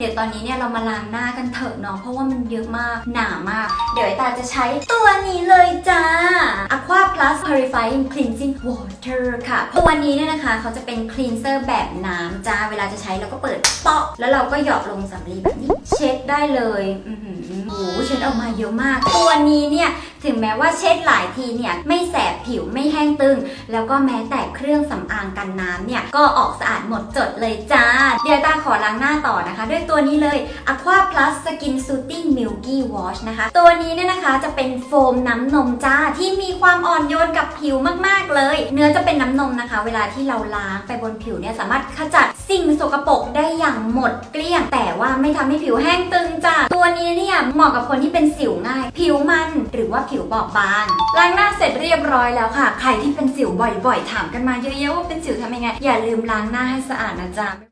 เดี๋ยวตอนนี้เนี่ยเรามาล้างหน้ากันเถอะเนาะเพราะว่ามันเยอะมากหนามาก เดี๋ยวไอตาจะใช้ตัวนี้เลยจ้า Aqua Plus Purifying Cleansing Water ค่ะตัวนี้เนี่ยนะคะเขาจะเป็น cleanser แบบน้ำจ้า เวลาจะใช้เราก็เปิดเปาะ แล้วเราก็หยอดลงสำลีแบบนี้ เช็ดได้เลยอือหือโอ้โหเช็ดออกมาเยอะมาก ตัวนี้เนี่ยถึงแม้ว่าเช็ดหลายทีเนี่ยไม่แสบผิวไห้งตึง แล้วก็แม้แต่เครื่องสำอางกันน้ำเนี่ยก็ออกสะอาดหมดจดเลยจ้า เดี๋ยวตาขอล้างหน้าต่อนะคะ ด้วยตัวนี้เลย Aqua Plus Skin Soothing Milky Wash นะคะ ตัวนี้เนี่ยนะคะจะเป็นโฟมน้ำนมจ้าที่มีความอ่อนโยนกับผิวมากๆเลย เนื้อจะเป็นน้ำนมนะคะ เวลาที่เราล้างไปบนผิวเนี่ยสามารถขจัดสิ่งสกปรกได้ อย่างหมดเกลี้ยง แต่ว่าไม่ทำให้ผิวแห้งตึงจ้าตัวนี้เนี่ยเหมาะกับคนที่เป็นสิวง่าย ผิวมันหรือว่าผิวบอบบางล้างหน้าเสร็จเรียบร้อยแล้วค่ะ ใครที่เป็นสิวบ่อยๆ ถามกันมาเยอะๆว่าเป็นสิวทำยังไง อย่าลืมล้างหน้าให้สะอาดนะจ๊ะ